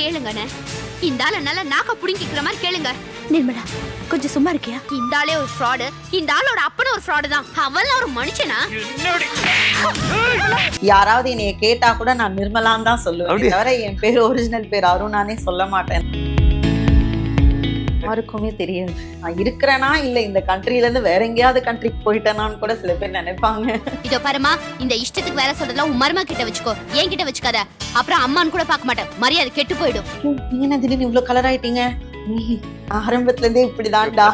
கேளுங்கண்ணே. இந்த ஆளை நல்லா நாக்க புடுங்கிக்கிற மாதிரி கேளுங்க. நிர்மலா கொஞ்சம் சும்மா இருக்கியா? இந்த ஆளே ஒரு ஃப்ராடு இந்த ஆளோட அப்பனும் ஒரு ஃப்ராடு தான். அவன் ஒரு மனுஷனா? யாராவது என்னைய கேட்டா கூட நான் நிர்மலான்னு தான் சொல்லுவேன்? தவிர என் பேர் ஒரிஜினல் பேர் அருணானே சொல்ல மாட்டேன். யாருக்குமே தெரியாது. நான் இருக்கிறேனா? இல்ல இந்த கண்ட்ரில இருந்து வேற எங்கேயாவது கண்ட்ரிக்கு போயிட்டேனான்னு கூட சில பேர் நினைப்பாங்க. இதோ பாருமா இந்த இஷ்டத்துக்கு வேலை சொல்றதெல்லாம் உன் மருமா கிட்ட வச்சுக்கோ. என் கிட்ட வச்சுக்காத. அப்புறம் அம்மான்னு கூட பார்க்க மாட்டேன். மரியாதை கெட்டு போயிடும். நீங்க என்ன திடீர்னு இவ்வளவு கலர் ஆயிட்டீங்க? ஆரம்பத்துல இருந்தே இப்படிதான்டா.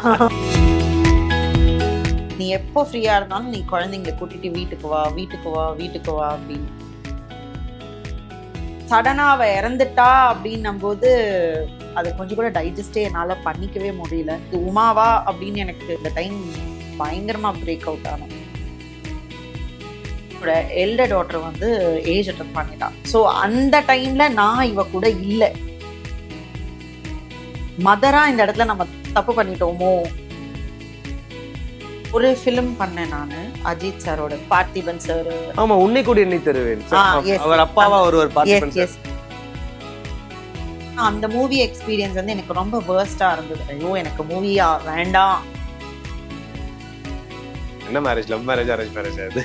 நீ எப்போ ஃப்ரீயா இருந்தாலும் நீ குழந்தைங்களை கூட்டிட்டு வீட்டுக்கு வா வீட்டுக்கு வா வீட்டுக்கு வா அப்படின்னு. சடனாக அவள் இறந்துட்டா அப்படின்னும் போது அது கொஞ்சம் கூட டைஜஸ்டே என்னால் பண்ணிக்கவே முடியல. இது உமாவா அப்படின்னு எனக்கு இந்த டைம் பயங்கரமாக பிரேக் அவுட் ஆனோம் என்னோட எல்டர் டாட்டர் வந்து ஏஜ் அட்டன் பண்ணிட்டான் ஸோ அந்த டைமில் நான் இவ கூட இல்லை. மதராக இந்த இடத்துல நம்ம தப்பு பண்ணிட்டோமோ? ஒரு ஃபிலிம் பண்ணேன் நான். அஜித் சாரோட பார்த்திபன் சார். ஆமா உன்னை கூட என்னை தருவேன். அவர் அப்பாவா ஒருவர் பார்த்திபன் அந்த மூவி எக்ஸ்பீரியன்ஸ் வந்து எனக்கு ரொம்ப வேர்ஸ்டா இருந்தது. ஐயோ எனக்கு மூவியா வேண்டாம். என்ன marriage love marriage arrange marriage அது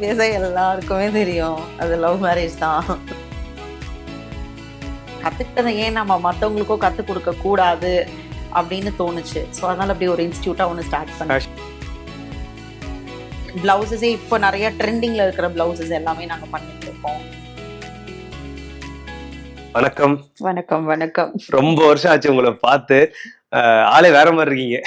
பேச எல்லாருக்குமே தெரியும். அது லவ் மேரேஜ் தான். கத்துக்கிட்டதை ஏன் நம்ம மத்தவங்களுக்கோ கத்து கொடுக்க கூடாது அப்படின்னு தோணுச்சு. ஸோ அதனால அப்படி ஒரு இன்ஸ்டியூட்டா ஒன்று ஸ்டார்ட் பண்ணேன். பிளவுசஸே இப்போ நிறைய ட்ரெண்டிங்ல இருக்கிற பிளவுசஸ் எல்லாமே நாங்க பண்ணிட்டு இருக்கோம். வணக்கம். வணக்கம் வணக்கம். ரொம்ப வருஷம் ஆச்சு உங்களை பார்த்து. அஹ், ஆளே வேற மாதிரி இருக்கீங்க.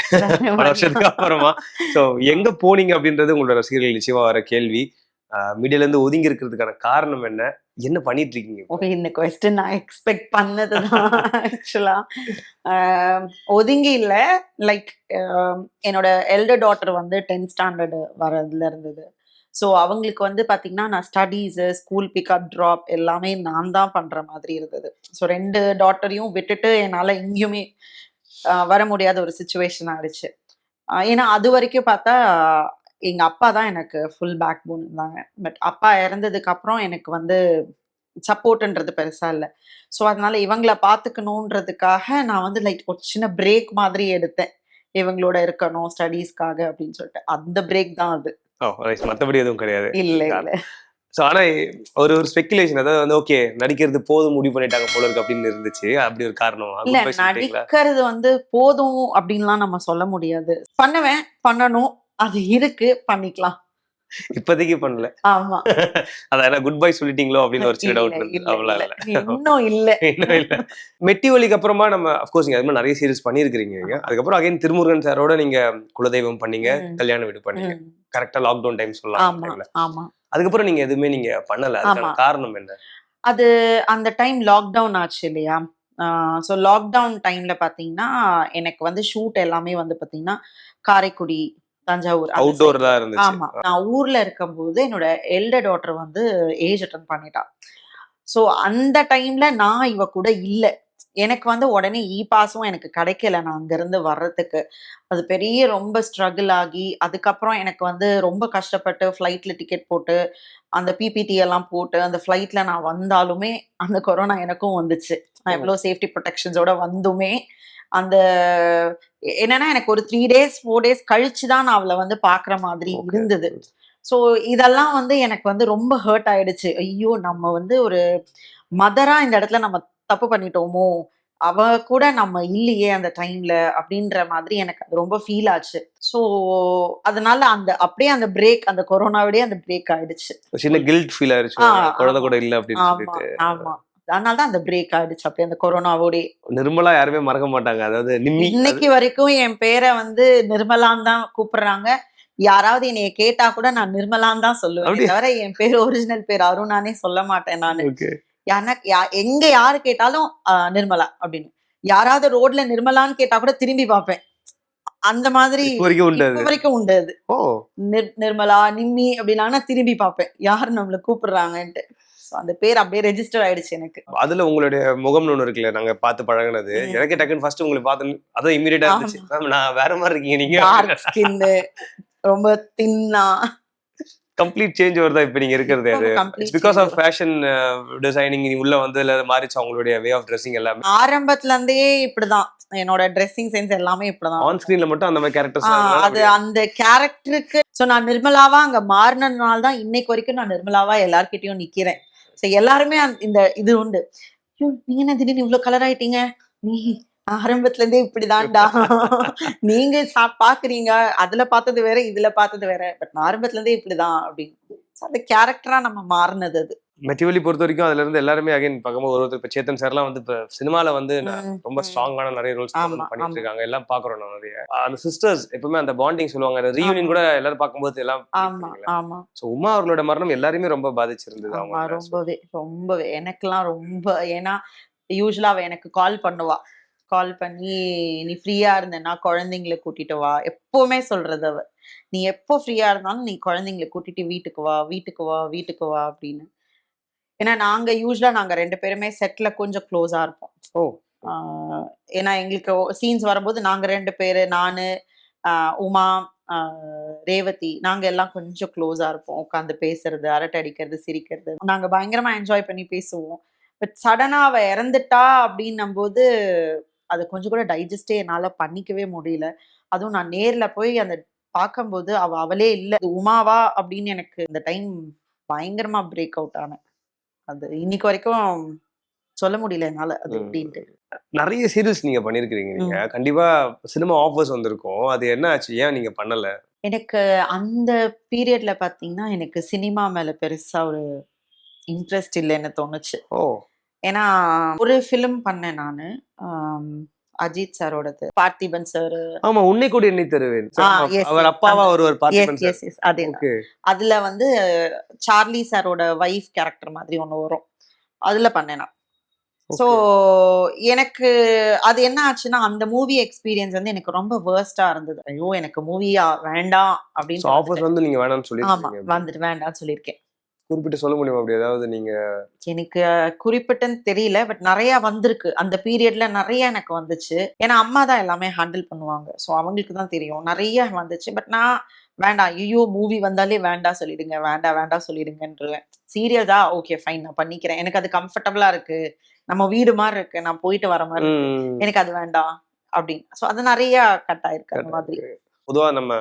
பல வருஷத்துக்கு அப்புறமா. சோ எங்க போனீங்க அப்படின்றது உங்களோட ரசிகர்கள் நிச்சயமா வர கேள்வி. மீடியால இருந்து ஒதுங்கி இருக்கிறதுக்கான காரணம் என்ன? என்ன பண்ணிட்டு இருக்கீங்க ஓகே இந்த கொஸ்டின் நான் எக்ஸ்பெக்ட் பண்ணதுதான் ஆக்சுவலா ஒதுங்கி இல்லை. லைக் என்னோட எல்டர் டாட்டர் வந்து டென்த் ஸ்டாண்டர்டு வரதுல இருந்தது. ஸோ அவங்களுக்கு வந்து பார்த்தீங்கன்னா நான் ஸ்டடீஸு ஸ்கூல் பிக்கப் ட்ராப் எல்லாமே நான் தான் பண்ற மாதிரி இருந்தது. ஸோ ரெண்டு டாட்டரையும் விட்டுட்டு என்னால் எங்கேயுமே வர முடியாத ஒரு சுச்சுவேஷன் ஆயிடுச்சு. ஏன்னா அது வரைக்கும் பார்த்தா எங்க அப்பா தான் எனக்கு ஃபுல் பேக் போன் இருந்தாங்க. பட் அப்பா இறந்ததுக்கு அப்புறம் எனக்கு வந்து சப்போர்ட்ன்றது பெருசா இல்லை. ஸோ அதனால இவங்கள பார்த்துக்கணுன்றதுக்காக நான் வந்து லைக் ஒரு சின்ன பிரேக் மாதிரி எடுத்தேன். இவங்களோட இருக்கணும் ஸ்டடீஸ்க்காக அப்படின்னு சொல்லிட்டு. அந்த பிரேக் தான் அது. ரைட் மத்தபடி எதுவும் கிடையாது. இல்ல இல்ல. ஸோ ஆனா ஒரு ஒரு ஸ்பெகுலேஷன் அதாவது வந்து ஓகே நடிக்கிறது போதும் முடிவு பண்ணிட்டாங்க போல இருக்கு அப்படின்னு இருந்துச்சு. அப்படி ஒரு காரணம். இல்ல? நடிக்கிறது வந்து போதும் அப்படின்லாம் நம்ம சொல்ல முடியாது. பண்ணுவேன் பண்ணணும். அது இருக்கு பண்ணிக்கலாம். இப்போதைக்கு பண்ணல. ஆமா. அதான் குட் பை சொல்லிட்டீங்களோ அப்படின்னு ஒரு சின்ன டவுட் இன்னும் இல்ல. இன்னும் இல்ல. மெட்டி வலிக்கு அப்புறமா நம்ம அஃப்கோர்ஸ் நீங்க அது மாதிரி நிறைய சீரிஸ் பண்ணியிருக்கிறீங்க. அதுக்கப்புறம் அகைன் திருமுருகன் சாரோட நீங்க குலதெய்வம் பண்ணீங்க. கல்யாண வீடு பண்ணீங்க. கரெக்டா லாக்டவுன் டைம் சொல்லலாம் ஆமா அதுக்கப்புறம் நீங்க எதுவுமே நீங்க பண்ணல. அதுக்கான. காரணம் என்ன? அது அந்த டைம் லாக்டவுன் ஆச்சு இல்லையா? ஸோ லாக்டவுன் டைம்ல பாத்தீங்கன்னா எனக்கு வந்து ஷூட் எல்லாமே வந்து பாத்தீங்கன்னா காரைக்குடி தஞ்சாவூர் அந்த அவுட்டோர் side. தான் இருந்துச்சு. ஆமா. நான் ஊர்ல இருக்கும்போது என்னோட எல்டர் டாட்டர் வந்து ஏஜ் அட்டன் பண்ணிட்டா. ஸோ அந்த டைம்ல நான் இவ கூட இல்ல. எனக்கு வந்து உடனே இ பாஸும் எனக்கு கிடைக்கல நான் அங்கிருந்து வர்றதுக்கு. அது பெரிய ரொம்ப ஸ்ட்ரகிள் ஆகி அதுக்கப்புறம் எனக்கு வந்து ரொம்ப கஷ்டப்பட்டு ஃப்ளைட்ல டிக்கெட் போட்டு அந்த பிபிடி எல்லாம் போட்டு அந்த ஃப்ளைட்ல நான் வந்தாலுமே அந்த கொரோனா எனக்கும் வந்துச்சு. நான். எவ்வளோ சேஃப்டி ப்ரொடெக்ஷன்ஸோட வந்துமே அந்த என்னன்னா எனக்கு ஒரு த்ரீ டேஸ் ஃபோர் டேஸ் கழிச்சு தான் நான் அவளை வந்து பார்க்குற மாதிரி. இருந்தது. ஸோ இதெல்லாம் வந்து எனக்கு வந்து ரொம்ப ஹர்ட் ஆயிடுச்சு. ஐயோ நம்ம வந்து ஒரு மதரா இந்த இடத்துல நம்ம தப்பு பண்ணிட்டோமோ? அவ கூட நம்ம இல்லையே அந்த டைம்ல அப்படின்ற மாதிரி எனக்கு அது ரொம்ப ஃபீல் ஆச்சு. ஸோ அதனால அந்த அப்படியே அந்த பிரேக் அந்த கொரோனாவிடே அந்த பிரேக் ஆயிடுச்சு. சின்ன கில்ட் ஃபீல் ஆயிருச்சு. ஆ, குழந்தை. கூட இல்ல அப்படின்னு ஆமா. அதனால தான் அந்த பிரேக் ஆயிடுச்சு. அப்படியே அந்த கொரோனாவோடே நிர்மலா யாருமே மறக்க மாட்டாங்க. அதாவது இன்னைக்கு வரைக்கும் என் பேரை வந்து நிர்மலான்னு தான் கூப்பிடுறாங்க. யாராவது என்னைய கேட்டா கூட நான் நிர்மலான்னு தான் சொல்லுவேன்? தவிர என் பேர் ஒரிஜினல் பேர் அருணானே சொல்ல மாட்டேன் நான். எனக்கு எங்க யாரு கேட்டாலும் நிர்மலா அப்படின்னு. யாராவது ரோட்ல நிர்மலான்னு கேட்டா கூட திரும்பி பார்ப்பேன். அந்த மாதிரி வரைக்கும் உண்டு அது. நிர்மலா நிம்மி அப்படின்னா திரும்பி பார்ப்பேன். யார் நம்மள கூப்பிடுறாங்கன்ட்டு. So, அந்த பேர் அப்படியே ரெஜிஸ்டர் ஆயிடுச்சு எனக்கு. அதுல உங்களுடைய முகம்னு ஒண்ணு இருக்குல்ல நாங்க பார்த்து பழகுனது. எனக்கு டக்குன்னு ஃபர்ஸ்ட் உங்களை பார்த்து அதான் இமீடியட்டா இருந்துச்சு. மேம் நான் வேற மாதிரி இருக்கீங்க நீங்க ஸ்கின்னு ரொம்ப தின்னா கம்ப்ளீட் சேஞ்ச் வருதா இப்ப நீங்க இருக்கிறது. அது பிகாஸ் ஆஃப் ஃபேஷன் டிசைனிங் நீ உள்ள வந்து இல்ல மாறிச்சு அவங்களுடைய வே ஆஃப் ட்ரெஸ்ஸிங் எல்லாமே. ஆரம்பத்துல இருந்தே இப்படிதான். என்னோட ட்ரெஸ்ஸிங் சென்ஸ் எல்லாமே இப்படிதான். ஆன் ஸ்கிரீன்ல மட்டும் அந்த மாதிரி ஆ, அது கேரக்டர்ஸ் அந்த கேரக்டருக்கு சோ நான் நிர்மலாவா அங்க மாறினதுனால தான் இன்னைக்கு வரைக்கும் நான் நிர்மலாவா எல்லார்கிட்டயும் நிக்கிறேன். சோ எல்லாருமே இந்த இது உண்டு. நீங்க என்ன திடீர்னு இவ்வளவு கலர் ஆயிட்டீங்க? நீ ஆரம்பத்துல இருந்தே இப்படிதான்டா. நீங்க சா- பாக்குறீங்க. அதுல பார்த்தது வேற இதுல பார்த்தது வேற. பட் ஆரம்பத்துல இருந்தே இப்படிதான் அப்படின்னு. அந்த கேரக்டரா நம்ம மாறினது அது. மெட்டிவலி பொறுத்த வரைக்கும் அதுல இருந்து எல்லாருமே அகைன் பார்க்கும்போது ஒரு ஒருத்தர் இப்ப சேத்தன் சார்லாம் வந்து இப்ப சினிமால வந்து ரொம்ப. ஸ்ட்ராங்கான நிறைய ரோல்ஸ் பண்ணிட்டு. இருக்காங்க. எல்லாம் பாக்குறோம் நான் நிறைய. அந்த சிஸ்டர்ஸ் எப்பவுமே அந்த பாண்டிங் சொல்லுவாங்க. ரீயூனியன் கூட எல்லாரும் பார்க்கும்போது எல்லாம் ஆமா ஆமா. சோ உமா அவர்களோட மரணம் எல்லாருமே ரொம்ப பாதிச்சிருந்தது அவங்க ரொம்பவே ரொம்பவே. எனக்கெல்லாம் ரொம்ப ஏன்னா யூஸ்வலா அவ எனக்கு கால் பண்ணுவா. கால் பண்ணி நீ ஃப்ரீயா இருந்தேன்னா குழந்தைங்களை கூட்டிட்டு வா. எப்பவுமே சொல்றது அவ. நீ எப்போ ஃப்ரீயா இருந்தாலும் நீ குழந்தைங்களை கூட்டிட்டு வீட்டுக்கு வா வீட்டுக்கு வா வீட்டுக்கு வா அப்படின்னு. ஏன்னா நாங்க யூஸ்வலா நாங்க ரெண்டு பேருமே செட்ல கொஞ்சம் க்ளோஸா இருப்போம். ஓ. ஏன்னா எங்களுக்கு சீன்ஸ் வரும்போது நாங்க ரெண்டு பேரு நானு உமா ரேவதி நாங்க எல்லாம் கொஞ்சம் க்ளோஸா இருப்போம். உட்காந்து பேசுறது அரட்டை அடிக்கிறது சிரிக்கிறது. நாங்க பயங்கரமா என்ஜாய் பண்ணி பேசுவோம். பட் சடனா அவ இறந்துட்டா அப்படின்னும் போது அது கொஞ்சம் கூட டைஜஸ்டே என்னால பண்ணிக்கவே முடியல. அதுவும் நான் நேர்ல போய் அந்த பார்க்கும்போது அவ அவளே இல்ல. உமாவா அப்படின்னு எனக்கு இந்த டைம் பயங்கரமா பிரேக் அவுட் ஆனேன். அது இன்னைக்கு வரைக்கும் சொல்ல முடியல என்னால அது ம். அப்படின்ட்டு நிறைய சீரியல்ஸ் நீங்க பண்ணிருக்கீங்க நீங்க. கண்டிப்பா சினிமா ஆஃபர்ஸ் வந்திருக்கும். அது என்ன ஆச்சு ஏன் நீங்க பண்ணல? எனக்கு அந்த பீரியட்ல பாத்தீங்கன்னா எனக்கு சினிமா மேல பெருசா ஒரு இன்ட்ரெஸ்ட் இல்லைன்னு தோணுச்சு. ஓ. ஏன்னா ஒரு ஃபிலிம் பண்ணேன் நானு. அஜித் சாரோடது. பார்த்திபன் சார். ஆமா உன்னை கூட எண்ணி தருவேன். அவர். அப்பாவா ஒருவர் எஸ் பார்த்து எஸ் எஸ் அதே தான். ஓகே அதுல வந்து சார்லி சாரோட வைஃப் கேரக்டர் மாதிரி ஒண்ணு வரும். அதுல பண்ணேன். நான் ஸோ எனக்கு அது என்ன ஆச்சுன்னா அந்த மூவி எக்ஸ்பீரியன்ஸ் வந்து எனக்கு ரொம்ப வேர்ஸ்டா இருந்தது. ஐயோ எனக்கு மூவியா வேண்டாம் அப்படின்னு ஆஃபர்ஸ் வந்து நீங்க வேணாம்னு ஆமா சொல்லிருக்கீங்க வந்துட்டு வேண்டாம்னு சொல்லியிருக்கேன். குறிப்பிட்டு சொல்ல முடியுமா அப்படி? ஏதாவது நீங்க எனக்கு குறிப்பிட்டுன்னு தெரியல. பட் நிறைய வந்திருக்கு. அந்த பீரியட்ல நிறைய எனக்கு வந்துச்சு. ஏன்னா அம்மா தான் எல்லாமே ஹேண்டில் பண்ணுவாங்க. ஸோ அவங்களுக்கு தான் தெரியும். நிறைய வந்துச்சு. பட் நான் வேண்டாம். ஐயோ மூவி வந்தாலே வேண்டாம் சொல்லிடுங்க. வேண்டாம் வேண்டாம் சொல்லிடுங்கன்றேன். சீரியஸா ஓகே ஃபைன் நான் பண்ணிக்கிறேன். எனக்கு அது கம்ஃபர்டபுளா இருக்கு. நம்ம வீடு மாதிரி இருக்கு. நான் போயிட்டு வர மாதிரி எனக்கு அது வேண்டாம். அப்படின்னு. ஸோ அது நிறைய கட் ஆயிருக்கு அந்த மாதிரி. பொதுவா நம்ம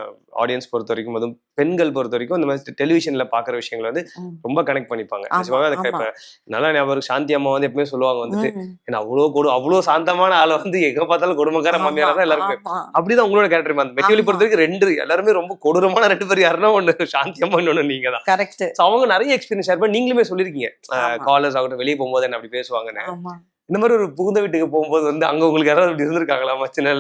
ஆடியன்ஸ் பொறுத்த வரைக்கும் அதுவும் பெண்கள் பொறுத்த வரைக்கும் இந்த மாதிரி டெலிவிஷன்ல பாக்குற விஷயங்கள் வந்து. ரொம்ப கனெக்ட் பண்ணிப்பாங்க ஆமா. இப்ப நல்லா ஞாபகம். சாந்தி அம்மா வந்து எப்பவுமே சொல்லுவாங்க வந்துட்டு. ஏன்னா அவ்வளவு கொடு அவ்வளவு சாந்தமான ஆளை வந்து எங்க பார்த்தாலும் கொடுமைக்கார மாமியாரா தான் எல்லாருமே. அப்படிதான் உங்களோட கேரக்டர் அந்த மெட்டிவலி. பொறுத்த வரைக்கும் ரெண்டு எல்லாருமே ரொம்ப கொடூரமான ரெண்டு பேர் யாருன்னா ஒண்ணு சாந்தி அம்மா இன்னொன்னு நீங்க தான் கரெக்ட் அவங்க நிறைய எக்ஸ்பீரியன்ஸ் ஷேர் பண்ணி நீங்களுமே சொல்லிருக்கீங்க. காலேஜ் ஆகட்டும் வெளியே போகும்போது என்ன அப்படி பேசுவாங்கன்னு இந்த மாதிரி ஒரு புகுந்த வீட்டுக்கு போகும்போது வந்து அங்க உங்களுக்கு யாராவது அப்படி இருந்திருக்காங்களா மச்சின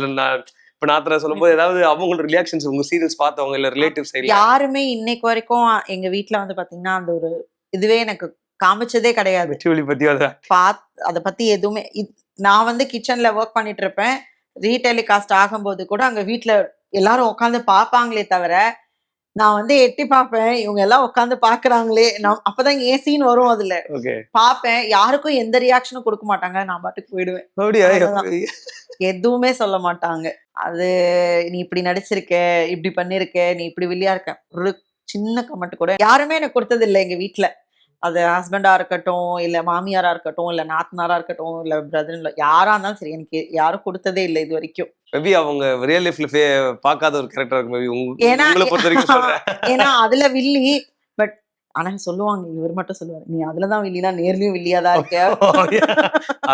இப்ப நாத்திர சொல்லும்போது ஏதாவது அவங்களோட ரியாக்ஷன்ஸ் உங்க சீரியல்ஸ் பார்த்தவங்க இல்ல ரிலேட்டிவ் சைட்ல யாருமே இன்னைக்கு வரைக்கும் எங்க வீட்ல வந்து பாத்தீங்கன்னா அந்த ஒரு இதுவே எனக்கு காமிச்சதே கிடையாது. மெட்டிவலி பத்தி பாத் அத பத்தி எதுவுமே நான் வந்து கிச்சன்ல ஒர்க் பண்ணிட்டு இருப்பேன் ரீடெலிகாஸ்ட் ஆகும்போது கூட அங்க வீட்ல எல்லாரும் உட்காந்து பாப்பாங்களே தவிர நான் வந்து எட்டி பார்ப்பேன். இவங்க எல்லாம் உட்காந்து பாக்குறாங்களே நான் அப்பதான் ஏன் சீன் வரும் அதுல. ஓகே. பார்ப்பேன். யாருக்கும் எந்த ரியாக்ஷனும் கொடுக்க மாட்டாங்க. நான் பாட்டுக்கு போயிடுவேன். எதுவுமே சொல்ல மாட்டாங்க. அது நீ இப்படி நடிச்சிருக்க இப்படி பண்ணிருக்க நீ இப்படி வில்லியா இருக்க. ஒரு சின்ன கமெண்ட் கூட யாருமே எனக்கு கொடுத்தது இல்லை எங்க வீட்ல. அது ஹஸ்பண்டா இருக்கட்டும் இல்ல மாமியாரா இருக்கட்டும் இல்ல நாத்தனாரா இருக்கட்டும் இல்ல பிரதர் யாரா இருந்தாலும் சரி எனக்கு யாரும் கொடுத்ததே இல்லை இது வரைக்கும். மேபி அவங்க ரியல் லைஃப்ல பார்க்காத ஒரு கேரக்டர் இருக்கு மேபி. ஏன்னா- அதுல வில்லி ஆனா சொல்லுவாங்க இவர் மட்டும் சொல்லுவாரு நீ அதுலதான் வில்லினா நேர்லயும் வில்லியாதான் இருக்க.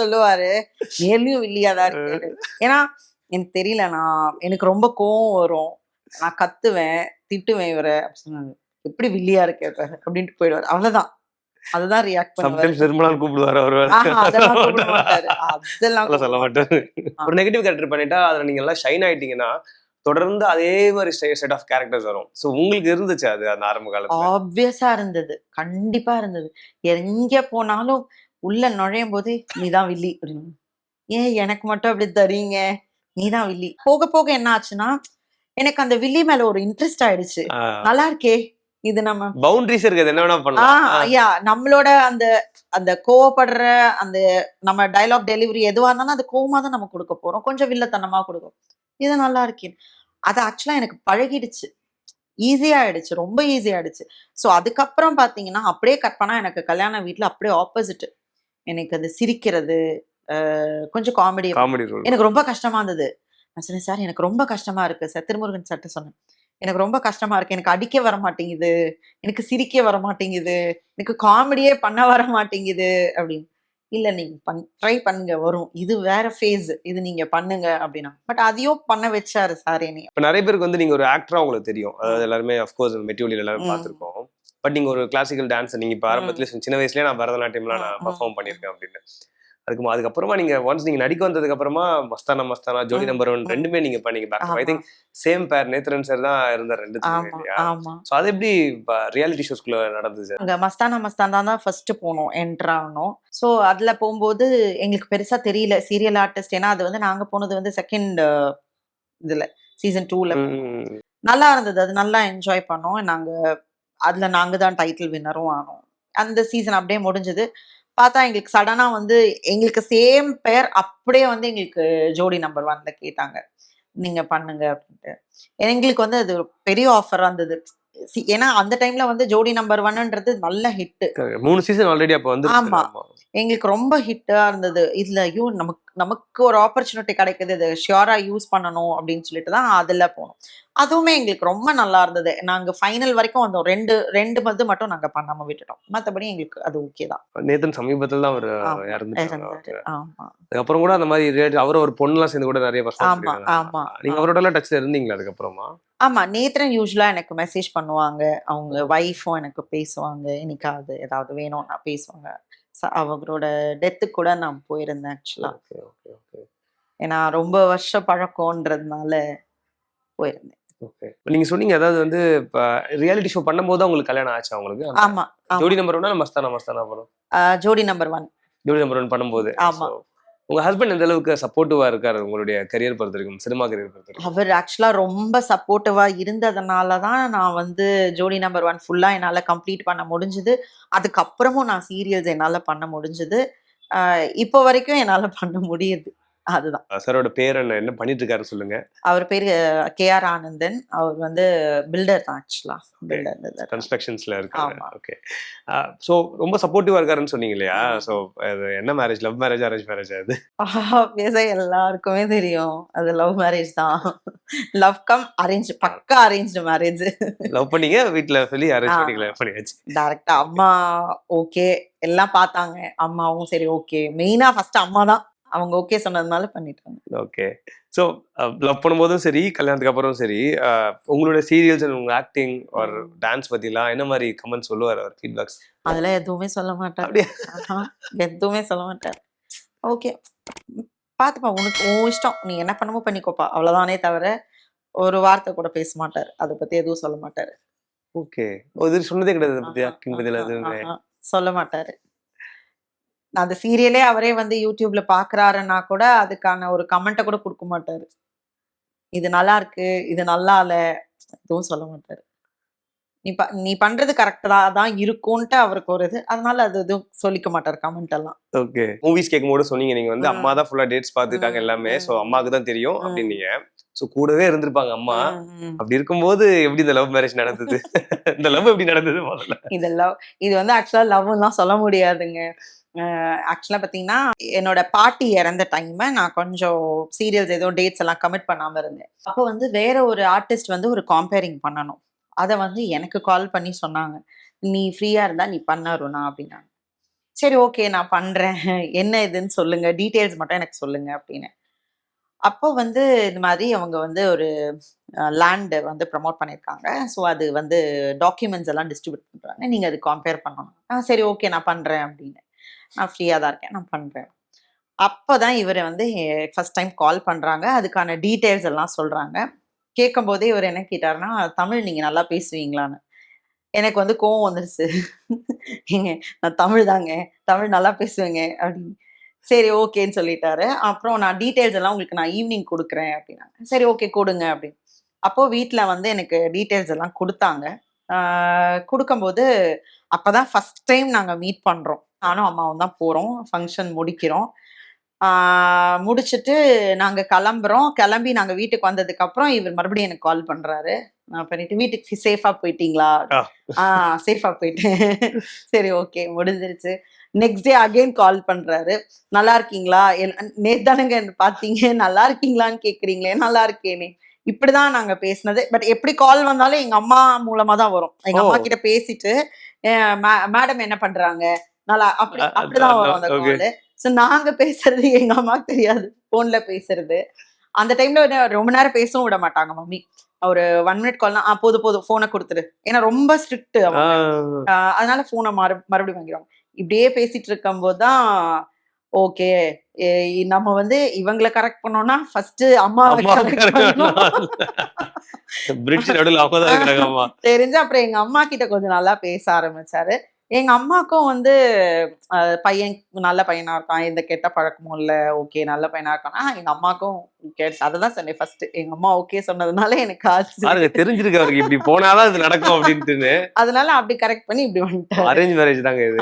சொல்லுவாரு நேர்லயும் வில்லியாதான் இருக்கு ஏன்னா எனக்கு தெரியல நான் எனக்கு ரொம்ப கோவம் வரும். நான் கத்துவேன் திட்டுவேன் இவரை. அப்படி சொன்னாங்க எப்படி வில்லியா இருக்க இவரு?" அப்படின்ட்டு போயிடுவாரு. அவ்வளவுதான். அதுதான் ரியாக்ட் பண்ணுவாரு. கூப்பிடுவாரு அவர் அதெல்லாம் சொல்ல மாட்டாரு. ஒரு நெகட்டிவ் கேரக்டர் பண்ணிட்டா அதுல நீங்க எல்லாம் ஷைன் ஆயிட்டீங்கன்னா தொடர்ந்து அதே மாதிரி செட் ஆஃப் கேரக்டர்ஸ் வரும். சோ உங்களுக்கு இருந்துச்சு அது அந்த ஆரம்ப காலத்துல? ஆப்வியஸா இருந்தது. கண்டிப்பா இருந்தது. எங்க போனாலும் உள்ள நுழையும் போதே நீதான் வில்லி அப்படின்னு. ஏன் எனக்கு மட்டும் அப்படி தரீங்க நீதான் வில்லி. போக போக என்ன ஆச்சுன்னா எனக்கு அந்த வில்லி மேல ஒரு இன்ட்ரெஸ்ட் ஆயிடுச்சு. நல்லா இருக்கே. இது நம்ம பவுண்டரிஸ் இருக்குது. என்ன வேணா பண்ணலாம். ஐயா நம்மளோட அந்த அந்த கோவப்படுற அந்த நம்ம டைலாக் டெலிவரி எதுவா இருந்தாலும் அது கோவமா தான் நம்ம கொடுக்க போறோம். கொஞ்சம் வில்லத்தனமா கொடுக்கும் இது நல்லா இருக்கே அது ஆக்சுவலா எனக்கு பழகிடுச்சு. ஈஸியா ஆயிடுச்சு. ரொம்ப ஈஸி ஆயிடுச்சு. ஸோ அதுக்கப்புறம் பாத்தீங்கன்னா அப்படியே பண்ணா எனக்கு கல்யாண வீட்ல அப்படியே ஆப்போசிட். எனக்கு அது சிரிக்கிறது கொஞ்சம் காமெடி. எனக்கு ரொம்ப கஷ்டமா இருந்தது. நான் சொன்னேன் சார் எனக்கு ரொம்ப கஷ்டமா இருக்கு. சார் திருமுருகன் சார்ட்ட சொன்னேன். எனக்கு ரொம்ப கஷ்டமா இருக்கு. எனக்கு அடிக்க வர மாட்டேங்குது. எனக்கு சிரிக்க வர மாட்டேங்குது. எனக்கு காமெடியே பண்ண வர மாட்டேங்குது. அப்படின்னு. இல்ல நீங்க பண் ட்ரை பண்ணுங்க வரும். இது வேற ஃபேஸ் இது நீங்க பண்ணுங்க அப்படின்னா. பட் அதையும் பண்ண வச்சாரு சார் என்னைய. இப்ப நிறைய பேருக்கு வந்து நீங்க ஒரு ஆக்டரா உங்களுக்கு தெரியும். அதாவது எல்லாருமே அஃப்கோர்ஸ் மெட்டீரியல் எல்லாரும். பார்த்திருக்கோம். பட் நீங்க ஒரு கிளாசிக்கல் டான்ஸ் நீங்க இப்ப ஆரம்பத்துல சொன்ன- வயசுலயே நான் பரதநாட்டியம்லாம் நான் பர்ஃபார்ம் பண்ணிருக்கேன் அப்படின்னு. அதுக்கு அதுக்கப்புறமா நீங்க ஒன்ஸ் நீங்க நடிக்க வந்ததுக்கு அப்புறமா மஸ்தானா மஸ்தானா ஜோடி நம்பர் ஒன். ரெண்டுமே நீங்க பண்ணீங்க பேக் ஐ திங்க் சேம் பேர் நேத்ரன் சார் தான் இருந்தார் ரெண்டு சோ அது எப்படி ரியாலிட்டி ஷோஸ்குள்ள நடந்தது சார் அங்க மஸ்தானா மஸ்தானா தான் ஃபர்ஸ்ட் போனோம் என்ட்ரு ஆனோம். ஸோ அதுல போகும்போது எங்களுக்கு பெருசா தெரியல சீரியல் ஆர்டிஸ்ட் ஏன்னா அது வந்து நாங்க போனது வந்து செகண்ட் இதுல சீசன் டூல நல்லா இருந்தது. அது நல்லா என்ஜாய் பண்ணோம். நாங்க அதுல நாங்க தான் டைட்டில் வின்னரும் ஆனோம். அந்த சீசன் அப்படியே முடிஞ்சது. பார்த்தா எங்களுக்கு சடனா வந்து எங்களுக்கு சேம் பேர் அப்படியே வந்து எங்களுக்கு ஜோடி நம்பர் ஒன்ல கேட்டாங்க. நீங்க பண்ணுங்க அப்படின்ட்டு. எங்களுக்கு வந்து அது ஒரு பெரிய ஆஃபரா இருந்தது. ஏன்னா அந்த டைம்ல வந்து ஜோடி நம்பர் ஒன்ன்றது நல்ல ஹிட் மூணு சீசன் ஆல்ரெடி அப்ப வந்து ஆமா. எங்களுக்கு ரொம்ப ஹிட்டா இருந்தது. இதுல ஐயோ நமக்கு நமக்கு ஒரு ஆப்பர்ச்சுனிட்டி கிடைக்குது இதை ஷியோரா யூஸ் பண்ணணும் அப்படின்னு சொல்லிட்டு தான் அதுல போனோம். அதுவுமே எங்களுக்கு ரொம்ப நல்லா இருந்தது. நாங்க ஃபைனல் வரைக்கும் வந்தோம் ரெண்டு ரெண்டு மது மட்டும் நாங்க பண்ணாம விட்டுட்டோம். மத்தபடி எங்களுக்கு அது ஓகே தான். நேத்தன் சமீபத்துல தான். ஆமா அதுக்கப்புறம் கூட அந்த மாதிரி அவர் ஒரு பொண்ணுலாம் சேர்ந்து கூட நிறைய பர்ஃபார்ம் ஆமா, ஆமா, நீங்க ஆமா. அவரோட டச்ல இருந்தீங்களா அதுக்கப்புறமா? ஆமா நேத்ரன் யூஸ்வலா எனக்கு மெசேஜ் பண்ணுவாங்க. அவங்க ஒய்ஃபும் எனக்கு பேசுவாங்க. என்னைக்காவது ஏதாவது வேணும்னா பேசுவாங்க. அவங்களோட டெத்துக்கு கூட நான் போயிருந்தேன் ஆக்சுவலா ஓகே ஓகே ஓகே. ஏன்னா ரொம்ப வருஷ பழக்கம்ன்றதுனால போயிருந்தேன். ஓகே. நீங்க சொன்னீங்க அதாவது வந்து ரியாலிட்டி ஷோ பண்ணும்போது உங்களுக்கு கல்யாணம் ஆச்சு அவங்களுக்கு. ஆமா. ஜோடி நம்பர் ஒன்னா மஸ்தானா மஸ்தானா படம் Jodi number one Jodi number one பண்ணும்போது. ஆமா. உங்க ஹஸ்பண்ட் எந்த அளவுக்கு சப்போர்ட்டிவா இருக்காரு உங்களுடைய கரியர் பொறுத்த வரைக்கும் சினிமா கரியர் பொறுத்த அவர் ஆக்சுவலா ரொம்ப சப்போர்ட்டிவா இருந்ததுனால தான் நான் வந்து ஜோடி நம்பர் ஒன் ஃபுல்லா என்னால கம்ப்ளீட் பண்ண முடிஞ்சது. அதுக்கப்புறமும் நான் சீரியல்ஸ் என்னால பண்ண முடிஞ்சது. இப்போ வரைக்கும் என்னால பண்ண முடியுது. அதுதான். சாரோட பேர் என்ன என்ன பண்ணிட்டு இருக்காரு சொல்லுங்க. அவர் பேரு கே ஆர் ஆனந்தன். அவர் வந்து பில்டர் தான் ஆக்சுவலா பில்டர் கன்ஸ்ட்ரக்ஷன்ஸ்ல இருக்காரு. ஆமா. ஓகே. சோ ரொம்ப சப்போர்ட்டிவா இருக்காருன்னு சொன்னீங்க இல்லையா சோ அது என்ன marriage love marriage arrange marriage அது? ஆப்வியஸா எல்லாருக்குமே தெரியும். அது லவ் மேரேஜ் தான். லவ் கம் அரேஞ்ச் பக்கா அரேஞ்ச்டு மேரேஜ் லவ் பண்ணீங்க வீட்ல சொல்லி அரேஞ்ச். பண்ணி கல்யாணம் பண்ணியாச்சு. டைரக்டா அம்மா ஓகே எல்லாம் பார்த்தாங்க. அம்மாவும் சரி ஓகே மெயினா ஃபர்ஸ்ட் அம்மா தான். அவங்க ஓகே சொன்னதுனால பண்ணிட்டாங்க. ஓகே ஸோ லவ் பண்ணும்போதும் சரி கல்யாணத்துக்கு அப்புறம் சரி அஹ், உங்களுடைய சீரியல்ஸ் உங்க ஆக்டிங் ஒரு டான்ஸ் பத்திலாம் என்ன மாதிரி கமெண்ட் சொல்லுவார் அவர்? ஃபீட்பேக்ஸ் அதெல்லாம் எதுவுமே சொல்ல மாட்டார். எதுவுமே சொல்ல மாட்டார். ஓகே பாத்துப்பா உனக்கு உன் இஷ்டம். நீ என்ன பண்ணமோ பண்ணிக்கோப்பா. அவ்வளவுதானே தவிர ஒரு வார்த்தை கூட பேச மாட்டார். அதை பத்தி எதுவும் சொல்ல மாட்டாரு. ஓகே சொன்னதே கிடையாது பத்தி ஆக்டிங் ஆஹா, சொல்ல மாட்டாரு. அந்த சீரியலே அவரே வந்து யூடியூப்ல பாக்குறாருன்னா கூட அதுக்கான ஒரு கமெண்ட்டை கூட கொடுக்க மாட்டாரு. இது நல்லா இருக்கு இது நல்லா இல்ல எதுவும் சொல்ல மாட்டாரு. நீ ப நீ பண்றது கரெக்டா தான் இருக்கும்ன்ட்டு அவருக்கு ஒரு இது. அதனால அது எதுவும் சொல்லிக்க மாட்டாரு கமெண்ட் எல்லாம். ஓகே மூவிஸ் கேட்கும்போது சொன்னீங்க நீங்க வந்து. அம்மா தான் ஃபுல்லா டேட்ஸ் பார்த்துட்டாங்க எல்லாமே. ஸோ அம்மாவுக்கு தான் தெரியும். அப்படின்னீங்க. ஸோ கூடவே இருந்திருப்பாங்க அம்மா. அப்படி இருக்கும்போது எப்படி இந்த லவ் மேரேஜ் நடந்தது? இந்த லவ் எப்படி நடந்தது முதல்ல? இது லவ் இது வந்து ஆக்சுவலா லவ்லாம் சொல்ல முடியாதுங்க. ஆக்சுவலாக பார்த்தீங்கன்னா என்னோட பாட்டி இறந்த டைமை நான் கொஞ்சம் சீரியல்ஸ் ஏதோ டேட்ஸ் எல்லாம் கமிட் பண்ணாமல் இருந்தேன். அப்போ வந்து வேற ஒரு ஆர்டிஸ்ட் வந்து ஒரு காம்பேரிங் பண்ணணும். அதை வந்து எனக்கு கால் பண்ணி சொன்னாங்க. நீ ஃப்ரீயாக இருந்தால் நீ பண்ண அருணா அப்படின்னாங்க. சரி ஓகே நான் பண்ணுறேன் என்ன இதுன்னு சொல்லுங்கள் டீட்டெயில்ஸ் மட்டும் எனக்கு சொல்லுங்கள் அப்படின்னு அப்போ வந்து இந்த மாதிரி அவங்க வந்து ஒரு லேண்டு வந்து ப்ரமோட் பண்ணியிருக்காங்க. ஸோ அது வந்து டாக்குமெண்ட்ஸ் எல்லாம் டிஸ்ட்ரிபியூட் பண்ணுறாங்க நீங்கள் அது கம்பேர் பண்ணணும். ஆ சரி ஓகே நான் பண்ணுறேன் அப்படின்னு நான் ஃப்ரீயாக தான் இருக்கேன் நான் பண்ணுறேன் அப்போ தான் இவர் வந்து ஃபர்ஸ்ட் டைம் கால் பண்ணுறாங்க அதுக்கான டீட்டெயில்ஸ் எல்லாம் சொல்கிறாங்க கேட்கும்போதே இவர் என்ன கேட்டாருன்னா தமிழ் நீங்கள் நல்லா பேசுவீங்களான்னு. எனக்கு வந்து கோவம் வந்துருச்சு. ஏங்க நான் தமிழ் தாங்க. தமிழ் நல்லா பேசுவேங்க அப்படின்னு. சரி ஓகேன்னு சொல்லிட்டாரு. அப்புறம் நான் டீட்டெயில்ஸ் எல்லாம் உங்களுக்கு நான் ஈவினிங் கொடுக்குறேன் அப்படின்னாங்க. சரி ஓகே கொடுங்க அப்படின்னு. அப்போ வீட்டில் வந்து எனக்கு டீட்டெயில்ஸ் எல்லாம் கொடுத்தாங்க. ஆஹ் கொடுக்கும்போது அப்பதான் ஃபர்ஸ்ட் டைம் நாங்கள் மீட் பண்ணுறோம் நானும் அம்மாவும் தான் போறோம். ஃபங்க்ஷன் முடிக்கிறோம். முடிச்சிட்டு நாங்க கிளம்புறோம். கிளம்பி நாங்க வீட்டுக்கு வந்ததுக்கு அப்புறம் இவர் மறுபடியும் எனக்கு கால் பண்றாரு. நான் பண்ணிட்டு வீட்டுக்கு சேஃபா போயிட்டீங்களா? ஆ. ஆஹ் சேஃபா போயிட்டேன் சரி ஓகே முடிஞ்சிருச்சு. நெக்ஸ்ட் டே அகைன் கால் பண்றாரு. நல்லா இருக்கீங்களா? நேத்து தானங்க என்ன பாத்தீங்க நல்லா இருக்கீங்களான்னு கேக்குறீங்களே நல்லா இருக்கேனே. இப்படிதான் நாங்க பேசினது. பட் எப்படி கால் வந்தாலும் எங்க அம்மா மூலமா தான் வரும். எங்க. அம்மா கிட்ட பேசிட்டு மேடம் என்ன பண்றாங்க? நல்லா அப்படி அப்படிதான் வரும் அந்த. கால் சோ நாங்க பேசுறது எங்க அம்மாக்கு தெரியாது. போன்ல பேசுறது. அந்த டைம்ல ரொம்ப நேரம் பேசவும் விட மாட்டாங்க மம்மி. ஒரு ஒன் மினிட் கால்னா ஆ போதும் போதும் போனை கொடுத்துரு. ஏன்னா ரொம்ப ஸ்ட்ரிக்ட் அதனால போனை மறு மறுபடியும் வாங்கிடுவாங்க. இப்படியே பேசிட்டு இருக்கும்போது தான் ஓகே நம்ம வந்து இவங்களை கரெக்ட் பண்ணோம்னா ஃபர்ஸ்ட் அம்மா. தெரிஞ்சு அப்புறம் எங்க அம்மா கிட்ட கொஞ்சம் நல்லா பேச ஆரம்பிச்சாரு. எங்க அம்மாக்கும் வந்து பையன் நல்ல பையனா இருக்கான். எந்த கெட்ட பழக்கமும் இல்ல. ஓகே நல்ல பையனா இருக்கானா. எங்க அம்மாக்கும் கேட்டுச்சு அததான் சொன்னேன் ஃபர்ஸ்ட். எங்க அம்மா ஓகே சொன்னதுனால எனக்கு ஆச்சு தெரிஞ்சிருக்கு அவருக்கு இப்படி போனாதான் இது நடக்கும் அப்படின்ட்டுன்னு. அதனால அப்படி கரெக்ட் பண்ணி இப்படி வந்துட்டாரு. அரேஞ்ச் மேரேஜ் தாங்க இது.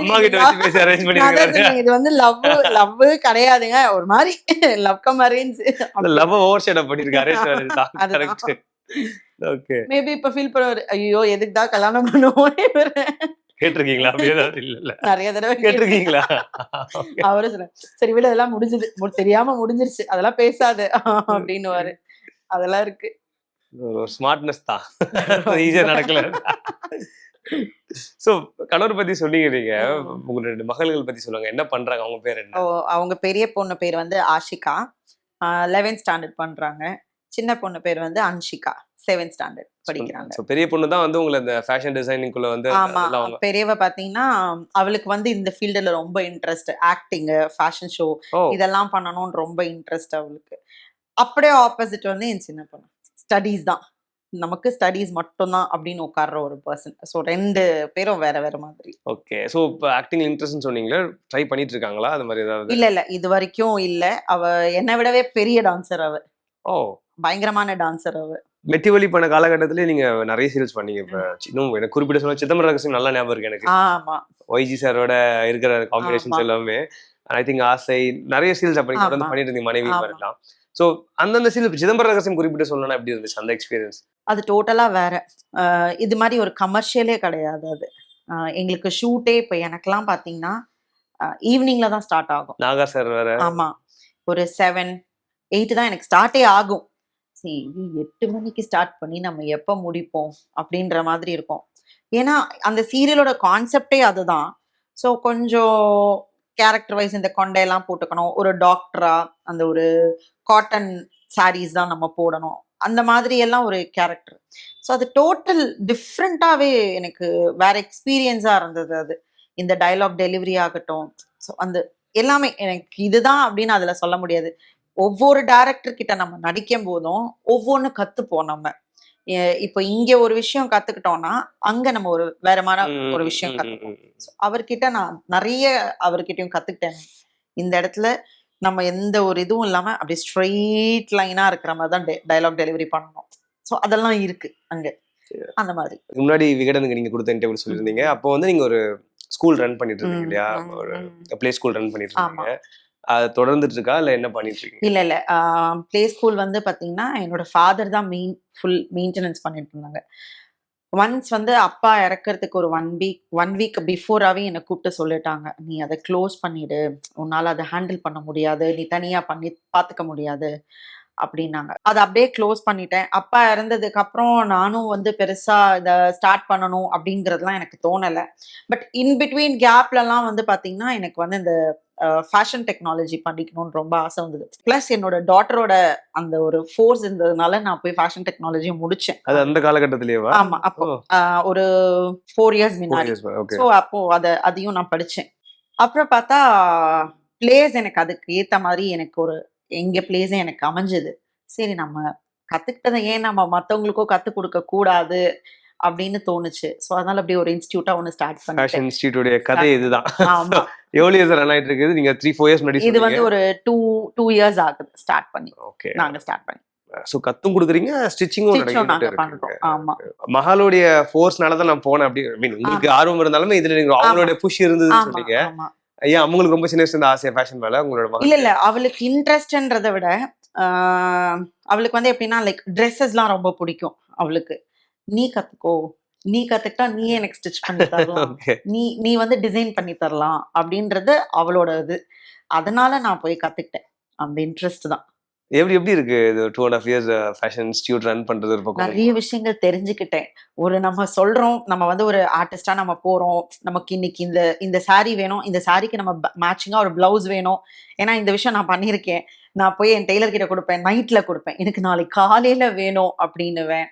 அம்மா கிட்ட. வச்சு பேசி அரேஞ்ச் அதான் சொன்னேன், இது வந்து லவ் லவ் கிடையாதுங்க. ஒரு மாதிரி love come arrange love over shade பண்ணிருக்காரு அரேஞ்ச் மேரேஜ் தான். கரெக்ட் ஓகே மேபி இப்ப ஃபீல் பண்ணுவாரு ஐயோ எதுக்கு தான் கல்யாணம் பண்ணுவோம் கேட்டிருக்கீங்களா? இல்ல இல்ல. நிறைய தடவை கேட்டு கேட்டிருக்கீங்களா? அவரு சரி விட அதெல்லாம் முடிஞ்சது. தெரியாம முடிஞ்சிருச்சு. அதெல்லாம் பேசாத. அப்படின்னுவாரு. அதெல்லாம் இருக்கு. ஒரு ஸ்மார்ட்னஸ் தான். ஈஸியா நடக்கல. சோ கணவர் பத்தி சொன்னீங்க நீங்க. உங்க ரெண்டு மகள்கள் பத்தி சொல்லுங்க. என்ன பண்றாங்க? அவங்க பேர் என்ன? அவங்க பெரிய பொண்ணு பேர் வந்து ஆஷிகா. லெவன்த் ஸ்டாண்டர்ட் பண்றாங்க. சின்ன பொண்ணு பேர் வந்து அன்ஷிகா செவன்த் ஸ்டாண்டர்ட் படிக்கிறாங்க. பெரிய பொண்ணு தான் வந்து உங்களை இந்த ஃபேஷன் டிசைனிங்குள்ள வந்து ஆமா. பெரியவ பாத்தீங்கன்னா அவளுக்கு வந்து இந்த ஃபீல்டுல ரொம்ப இன்ட்ரெஸ்ட் ஆக்டிங் ஃபேஷன் ஷோ இதெல்லாம் பண்ணணும்னு ரொம்ப இன்ட்ரெஸ்ட் அவளுக்கு. அப்படியே ஆப்போசிட் வந்து என் சின்ன பொண்ணு. ஸ்டடீஸ் தான். நமக்கு ஸ்டடீஸ் மட்டும்தான் அப்படின்னு உட்கார்ற ஒரு பர்சன் ஸோ ரெண்டு பேரும் வேற வேற மாதிரி. ஓகே சோ இப்போ ஆக்டிங் இன்ட்ரெஸ்ட்னு சொன்னீங்களே ட்ரை பண்ணிட்டு இருக்காங்களா? அது மாதிரி ஏதாவது? இல்ல இல்ல. இது வரைக்கும் இல்ல. அவ என்னை விடவே பெரிய டான்சர் அவ. ஓ. பயங்கரமான டான்சர் அவ. மெட்டிவலி பண்ண காலகட்டத்திலே நீங்க நிறைய சீரியல்ஸ் பண்ணீங்க இப்ப. இன்னும் எனக்கு குறிப்பிட்ட சொல்ல சிதம்பரம் ரகசியம் நல்லா ஞாபகம் இருக்கு எனக்கு. ஆமா. ஒய்ஜி சாரோட இருக்கிற காம்பினேஷன்ஸ். எல்லாமே. ஐ திங்க் ஆசை நிறைய சீரியல்ஸ் அப்ப நீங்க ஆமா. தொடர்ந்து பண்ணிட்டு இருந்தீங்க மனைவி. மாதிரிலாம் சோ அந்தந்த சீரியல் சிதம்பரம் ரகசியம் குறிப்பிட்டு சொல்லணும்னா எப்படி இருந்துச்சு அந்த எக்ஸ்பீரியன்ஸ் அது டோட்டலா வேற. இது மாதிரி ஒரு கமர்ஷியலே கிடையாது அது. எங்களுக்கு ஷூட்டே இப்போ எனக்கெல்லாம் பாத்தீங்கன்னா ஈவினிங்ல தான் ஸ்டார்ட் ஆகும். நாகா சார் வேற. ஆமா. ஒரு செவன் எயிட் தான் எனக்கு ஸ்டார்ட்டே ஆகும். சரி எட்டு மணிக்கு ஸ்டார்ட் பண்ணி நம்ம எப்போ முடிப்போம்? அப்படின்ற மாதிரி இருக்கும். ஏன்னா அந்த சீரியலோட கான்செப்டே அதுதான். ஸோ கொஞ்சம் கேரக்டர் வைஸ் இந்த கொண்டையெல்லாம் போட்டுக்கணும். ஒரு டாக்டரா அந்த ஒரு காட்டன் சாரீஸ் தான் நம்ம போடணும். அந்த மாதிரி எல்லாம் ஒரு கேரக்டர் ஸோ அது டோட்டல் டிஃப்ரெண்ட்டாகவே எனக்கு வேற எக்ஸ்பீரியன்ஸாக இருந்தது அது. இந்த டைலாக் டெலிவரி ஆகட்டும். ஸோ அந்த எல்லாமே எனக்கு இதுதான் அப்படின்னு அதுல சொல்ல முடியாது. ஒவ்வொரு டேரக்டர் கிட்ட நம்ம நடிக்கும் போதும் ஒவ்வொன்னு கத்துப்போம் நம்ம. இப்போ இங்க ஒரு விஷயம் கத்துக்கிட்டோம்னா அங்க நம்ம ஒரு வேறமான ஒரு விஷயம் கத்துப்போம். அவர்கிட்ட நான் நிறைய அவர்கிட்டயும் கத்துக்கிட்டேன். இந்த இடத்துல நம்ம எந்த ஒரு இதுவும் இல்லாம அப்படியே ஸ்ட்ரெயிட் லைனா இருக்கிற மாதிரி தான் டயலாக் டெலிவரி பண்ணணும். ஸோ அதெல்லாம் இருக்கு அங்க. அந்த மாதிரி. முன்னாடி விகடனுக்கு நீங்க கொடுத்த இன்டர்வியூ சொல்லியிருந்தீங்க. அப்போ வந்து நீங்க ஒரு ஸ்கூல் ரன் பண்ணிட்டு இருந்தீங்க ம், இல்லையா? ஒரு. பிளே ஸ்கூல் ரன் பண்ணிட்டு. இருக்கீங்க தொடர்ந்துட்டு இருக்கா இல்ல என்ன பண்ணிட்டு இருக்கீங்க இல்ல. இல்ல ப்ளே ஸ்கூல் வந்து பாத்தீங்கன்னா என்னோட ஃபாதர் தான் மெயின் ஃபுல் மெயின்டெனன்ஸ் பண்ணிட்டு இருந்தாங்க. ஒன்ஸ் வந்து அப்பா இறக்கறதுக்கு ஒரு ஒன் வீக் ஒன் வீக் பிஃபோராகவே என்னை கூப்பிட்டு சொல்லிட்டாங்க. நீ அதை க்ளோஸ் பண்ணிடு. உன்னால் அதை ஹேண்டில் பண்ண முடியாது. நீ தனியாக பண்ணி பார்த்துக்க முடியாது. அப்படின்னாங்க. அதை அப்படியே க்ளோஸ் பண்ணிட்டேன். அப்பா இறந்ததுக்கு அப்புறம் நானும் வந்து பெருசா இதை ஸ்டார்ட் பண்ணணும் அப்படிங்கிறதுலாம் எனக்கு தோணலை. பட் இன் பிட்வீன் கேப்லலாம் வந்து பார்த்தீங்கன்னா எனக்கு வந்து இந்த ஃபேஷன் டெக்னாலஜி படிக்கணும்னு ரொம்ப ஆசை வந்தது. ப்ளஸ் என்னோட டாட்டரோட அந்த ஒரு ஃபோர்ஸ் இருந்ததுனால நான் போய் ஃபேஷன் டெக்னாலஜி முடிச்சேன். அது அந்த காலகட்டத்திலேயேவா? ஆமா அப்போ ஒரு ஃபோர் இயர்ஸ் முன்னாடி. ஸோ அப்போ அதை அதையும் நான் படிச்சேன். அப்புறம் பார்த்தா பிளேஸ் எனக்கு அதுக்கு ஏத்த மாதிரி எனக்கு ஒரு எங்க பிளேஸே எனக்கு அமைஞ்சது. சரி நம்ம கத்துக்கிட்டதை ஏன் நம்ம மத்தவங்களுக்கோ கத்து கொடுக்க கூடாது? அப்படின்னு தோணுச்சு. ஸோ அதனால அப்படியே ஒரு இன்ஸ்டியூட்டா ஒன்று ஸ்டார்ட் பண்ணிட்டேன். ஃபேஷன் கதை இதுதான். ஆமா. எவ்வளவு இயர்ஸ் ரன் ஆயிட்டு இருக்குது? நீங்க த்ரீ ஃபோர் இயர்ஸ் முன்னாடி இது வந்து ஒரு டூ டூ இயர்ஸ் ஆகுது. ஸ்டார்ட் பண்ணி. ஓகே நாங்க ஸ்டார்ட் பண்ணி. சோ கத்தும் கொடுக்குறீங்க ஸ்டிச்சிங்கும் ஆமா. மகாலுடைய ஃபோர்ஸ்னால தான் நான் போனேன். அப்படி மீன் உங்களுக்கு ஆர்வம் இருந்தாலுமே இதுல நீங்க அவங்களுடைய புஷ் இருந்ததுன்னு சொன்னீங்க. ஏன் அவங்களுக்கு ரொம்ப சின்ன வயசுல ஆசையா ஃபேஷன் மேல உங்களோட இல்ல இல்ல. அவளுக்கு இன்ட்ரெஸ்ட்ன்றதை விட அவளுக்கு வந்து எப்படின்னா லைக் ட்ரெஸ்ஸஸ்லாம் ரொம்ப பிடிக்கும் அவளுக்கு. நீ கத்துக்கோ. நீ கத்துக்கிட்டா நீயே எனக்கு ஸ்டிச் பண்ணி தரலாம். நீ நீ வந்து டிசைன் பண்ணி தரலாம் அப்படின்றது அவளோட இது. அதனால நான் போய் கத்துக்கிட்டேன். அந்த இன்ட்ரெஸ்ட் தான். எப்படி எப்படி இருக்கு? இது two and half years fashion institute run பண்றது ஒரு பக்கம் நிறைய விஷயங்கள் தெரிஞ்சுக்கிட்டேன். ஒரு நம்ம சொல்றோம் நம்ம வந்து ஒரு ஆர்டிஸ்டா நம்ம போறோம். நமக்கு இன்னைக்கு இந்த இந்த saree வேணும். இந்த சாரிக்கு நம்ம மேட்சிங்கா ஒரு பிளவுஸ் வேணும். ஏன்னா இந்த விஷயம் நான் பண்ணியிருக்கேன். நான் போய் என் டெய்லர் கிட்ட கொடுப்பேன். நைட்ல கொடுப்பேன். எனக்கு நாளைக்கு காலையில வேணும் அப்படின்னுவேன்.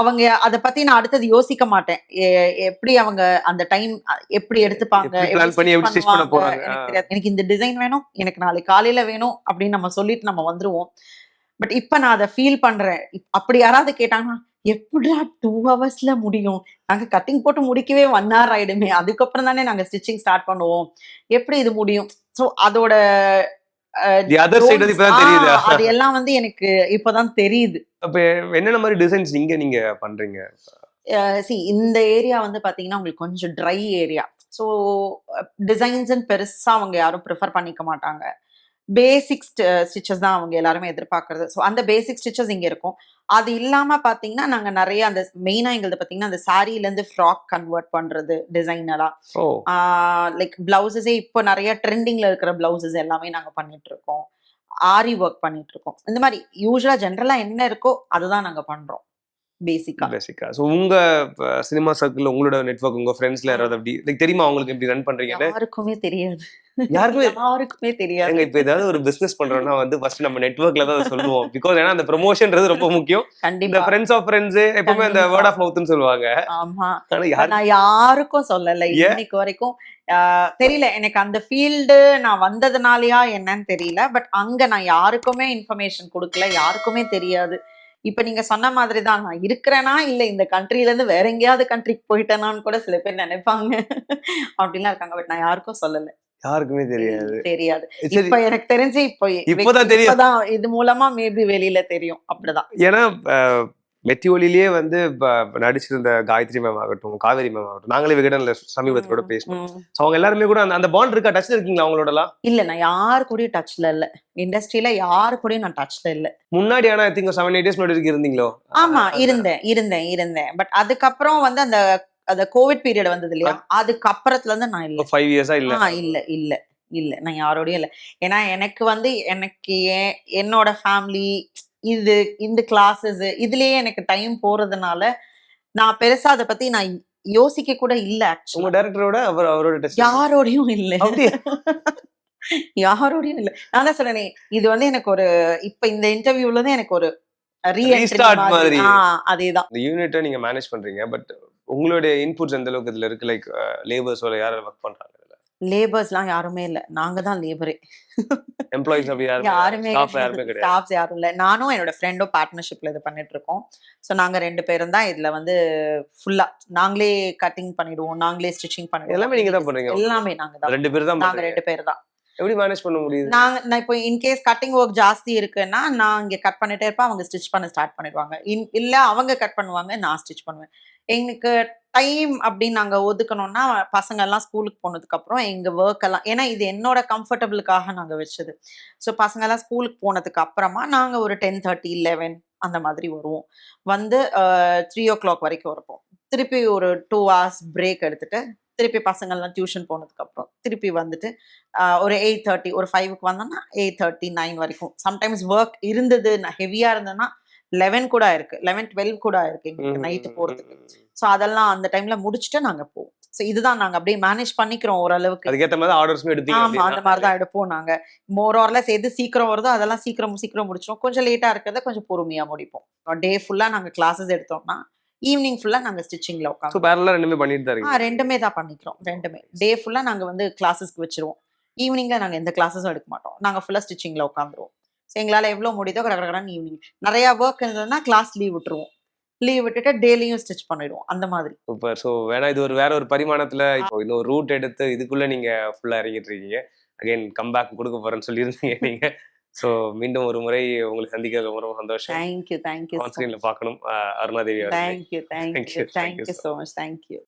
அவங்க அதை பத்தி நான் அடுத்தது யோசிக்க மாட்டேன். எப்படி அவங்க அந்த டைம் எப்படி எடுத்துப்பாங்க எப்படி எப்படி? எனக்கு இந்த டிசைன் வேணும் எனக்கு நாளைக்கு காலையில வேணும் அப்படின்னு நம்ம சொல்லிட்டு நம்ம வந்துருவோம். பட் இப்ப நான் அதை ஃபீல் பண்றேன். அப்படி யாராவது கேட்டாங்கன்னா எப்படிடா டூ ஹவர்ஸ்ல முடியும்? நாங்க கட்டிங் போட்டு முடிக்கவே ஒன் ஹவர் ஆயிடுமே. அதுக்கப்புறம் தானே நாங்க ஸ்டிச்சிங் ஸ்டார்ட் பண்ணுவோம். எப்படி இது முடியும்? ஸோ அதோட தி அதர் அது எல்லாம் வந்து எனக்கு இப்பதான் தெரியுது. அப்ப என்னென்ன மாதிரி டிசைன்ஸ் நீங்க நீங்க பண்றீங்க? சி இந்த ஏரியா வந்து பாத்தீங்கன்னா உங்களுக்கு கொஞ்சம் ட்ரை ஏரியா ஸோ டிசைன்ஸ் பெருசா அவங்க யாரும் ப்ரிஃபர் பண்ணிக்க மாட்டாங்க. பேசிக் ஸ்டிச்சஸ் தான் அவங்க எல்லாருமே எதிர்பார்க்கறது. ஸோ அந்த பேசிக் ஸ்டிச்சஸ் இங்க இருக்கும். அது இல்லாம பாத்தீங்கன்னா நாங்க நிறைய அந்த மெயினா எங்களுக்கு பாத்தீங்கன்னா அந்த சாரில இருந்து ஃப்ராக் கன்வெர்ட் பண்றது டிசைனரா ஓ. லைக் பிளவுசஸே இப்போ நிறைய ட்ரெண்டிங்ல இருக்கிற பிளவுசஸ் எல்லாமே நாங்க பண்ணிட்டு இருக்கோம் ஆரி ஒர்க் பண்ணிட்டு இருக்கோம் இந்த மாதிரி யூஸ்வலா ஜென்ரலா என்ன இருக்கோ அதுதான் நாங்க பண்றோம். பேசிக்கா பேசிக்கா ஸோ உங்க சினிமா சர்க்கிள் உங்களோட நெட்வொர்க் உங்க ஃப்ரெண்ட்ஸ்ல யாராவது அப்படி லைக் தெரியுமா அவங்களுக்கு எப்படி ரன் பண்றீங்கன்னு? யாருக்குமே தெரியாது. யாருக்குமே யாருக்குமே தெரியாது. இப்ப ஏதாவது ஒரு பிசினஸ் பண்றோம்னா வந்து ஃபர்ஸ்ட் நம்ம நெட்வொர்க்ல தான் சொல்லுவோம். பிகாஸ் ஏன்னா அந்த ப்ரொமோஷன்ன்றது ரொம்ப முக்கியம். இந்த கண்டிப்பா ஃப்ரெண்ட்ஸ் ஆஃப் ஃப்ரெண்ட்ஸ் எப்பவுமே அந்த. வேர்ட் ஆஃப் மவுத்னு சொல்லுவாங்க. ஆமா. நான் யாருக்கும் சொல்லல? இன்னைக்கு வரைக்கும் தெரியல. எனக்கு அந்த ஃபீல்டு நான் வந்ததுனாலயா என்னன்னு தெரியல. பட் அங்க நான் யாருக்குமே இன்ஃபர்மேஷன் கொடுக்கல. யாருக்குமே தெரியாது. இப்ப நீங்க சொன்ன மாதிரி தான் நான் இருக்கிறேனா? இல்ல இந்த கண்ட்ரில இருந்து வேற எங்கேயாவது கண்ட்ரிக்கு போயிட்டேனான்னு கூட சில பேர் நினைப்பாங்க. அப்படிலாம் இருக்காங்க. பட் நான் யாருக்கும் சொல்லல. யாருக்குமே தெரியாது. தெரியாது. இப்ப எனக்கு தெரிஞ்சு இப்போ இப்பதான் தெரியும். இது மூலமா மேபி வெளியில தெரியும். அப்படிதான். ஏன்னா அஹ், மெட்டி ஒலியிலேயே வந்து நடிச்சிருந்த காயத்ரி மேம் ஆகட்டும் காவேரி மேம் ஆகட்டும் நாங்களே விகடன்ல சமீபத்தோட பேசணும். ஸோ அவங்க எல்லாருமே கூட அந்த அந்த பாண்ட் இருக்கா? டச்ல இருக்கீங்களா அவங்களோடலாம்? இல்ல நான் யாரு கூடயும் டச்ல இல்ல. இண்டஸ்ட்ரியில யாரு கூடயும் நான் டச்ல இல்ல. முன்னாடி ஆனா I think seven eight years முன்னாடி இருந்தீங்களோ? ஆமா இருந்தேன் இருந்தேன் இருந்தேன். பட் அதுக்கப்புறம் வந்து அந்த அந்த கோவிட் பீரியட் வந்தது இல்லையா? அதுக்கப்புறத்துல இருந்து நான் இல்ல. ஃபைவ் இயர்ஸா இல்ல? இல்ல இல்ல இல்ல. நான் யாரோடயும் இல்ல. ஏன்னா எனக்கு வந்து எனக்கு என்னோட ஃபேமிலி இது இந்த கிளாஸஸ் இதுலயே எனக்கு டைம் போறதுனால நான் பெருசா அதை பத்தி நான் யோசிக்க கூட இல்ல உங்க ஆக்சுவலா டைரக்டரோட அவர் அவரோட யாரோடையும் இல்ல? யாரோடையும் இல்ல. நான் தான் சொல்றேனே இது வந்து எனக்கு ஒரு இப்ப இந்த இன்டர்வியூல தான் எனக்கு ஒரு Restart மாதிரி. அதேதான். இந்த யூனிட்டை நீங்க மேனேஜ் பண்றீங்க பட் உங்களுடைய இன்புட்ஸ் எந்த அளவுக்கு இதுல இருக்கு? லைக் லேபர்ஸோட யார் ஒர்க் பண்றாங்க லேபர்ஸ்லாம் யாருமே இல்ல. நாங்க தான் லேபரே எம்ப்ளாயிஸ் யாருமே யாருமே யாருமே ஸ்டாஃப்ஸ் யாரும் இல்ல. நானும் என்னோட ஃப்ரெண்டும் பார்ட்னர்ஷிப்ல இது பண்ணிட்டு இருக்கோம். ஸோ நாங்க ரெண்டு பேரும் தான் இதுல வந்து ஃபுல்லா நாங்களே கட்டிங் பண்ணிடுவோம். நாங்களே ஸ்டிச்சிங் பண்ணிடுவோம். எல்லாமே நீங்க தான் பண்றீங்க. எல்லாமே நாங்க தான் ரெண்டு பேர் தான் நாங்க ரெண்டு பேர் தான். எப்படி மேனேஜ் பண்ண முடியுது? நாங்க நான் இப்போ இன்கேஸ் கட்டிங் ஒர்க் ஜாஸ்தி இருக்குன்னா நான் இங்க கட் பண்ணிட்டே இருப்பேன் அவங்க ஸ்டிச் பண்ண ஸ்டார்ட் பண்ணிடுவாங்க. இன் இல்ல அவங்க கட் பண்ணுவாங்க நான் ஸ்டிச் பண்ணுவேன். எங்களுக்கு டைம் அப்படின்னு நாங்க ஒதுக்கணும்னா பசங்க எல்லாம் ஸ்கூலுக்கு போனதுக்கு அப்புறம் எங்க ஒர்க் எல்லாம் ஏன்னா இது என்னோட கம்ஃபர்டபுளுக்காக நாங்க வச்சது. ஸோ பசங்க எல்லாம் ஸ்கூலுக்கு போனதுக்கு அப்புறமா நாங்க ஒரு டென் தேர்ட்டி லெவன் அந்த மாதிரி வருவோம். வந்து த்ரீ ஓ கிளாக் வரைக்கும் இருப்போம். திருப்பி ஒரு டூ ஹவர்ஸ் பிரேக் எடுத்துட்டு திருப்பி பசங்கள்லாம் டியூஷன் போனதுக்கு அப்புறம் திருப்பி வந்துட்டு ஒரு எயிட் தேர்ட்டி ஒரு ஃபைவுக்கு வந்தோம்னா எயிட் தேர்ட்டி நைன் வரைக்கும். சம்டைம்ஸ் ஒர்க் இருந்தது ஹெவியா இருந்ததுன்னா லெவன் கூட இருக்கு. லெவன் டுவெல் கூட இருக்கு எங்களுக்கு நைட்டு போறதுக்கு. ஸோ அதெல்லாம் அந்த டைம்ல முடிச்சுட்டு நாங்க போவோம். ஸோ இதுதான் நாங்க அப்படியே மேனேஜ் பண்ணிக்கிறோம் ஓரளவுக்கு. அதுக்கேத்த மாதிரி ஆர்டர்ஸும் எடுப்பீங்க ஆமா அந்த. மாதிரி தான் எடுப்போம் நாங்க. மோர் ஆர்லெஸ் எது சீக்கிரம் வருதோ அதெல்லாம் சீக்கிரம் சீக்கிரம் முடிச்சிடும் கொஞ்சம் லேட்டா இருக்கிறத கொஞ்சம் பொறுமையா முடிப்போம். டே ஃபுல்லா நாங்க கிளாஸஸ் எடுத்தோம்னா ஈவினிங் ஃபுல்லா நாங்க ஸ்டிச்சிங்ல உட்காந்து பேரலா ரெண்டுமே பண்ணிட்டு தான் ரெண்டுமே தான் பண்ணிக்கிறோம். ரெண்டுமே. டே ஃபுல்லா நாங்க வந்து கிளாஸஸ்க்கு வச்சிருவோம். ஈவினிங்ல நாங்க எந்த கிளாஸஸும் எடுக்க மாட்டோம். நாங்க ஃபுல்லா ஸ்டிச்சிங்ல உட்காந்துருவோம் ஸோ எங்களால எவ்வளவு முடியுதோ கடை கடன் ஈவினிங் நிறைய ஒர்க் இருந்ததுன்னா கிளாஸ் லீவ் விட்டுருவோம். லீவ் விட்டுட்டு டெய்லியும் ஸ்டிச் பண்ணிடுவோம். அந்த மாதிரி. சூப்பர் ஸோ வேணா இது ஒரு வேற ஒரு பரிமாணத்துல இப்போ இன்னொரு ரூட் எடுத்து இதுக்குள்ள நீங்க ஃபுல்லா இறங்கிட்டு இருக்கீங்க. அகைன் கம்பேக் கொடுக்க போறேன்னு சொல்லியிருந்தீங்க நீங்க. ஸோ மீண்டும் ஒரு முறை உங்களை சந்திக்கிறது ரொம்ப ரொம்ப சந்தோஷம். தேங்க்யூ தேங்க்யூ ஆன் ஸ்கிரீன்ல பார்க்கணும். Arunadevi. Thank you Thank thank you you, thank you thank you so much thank you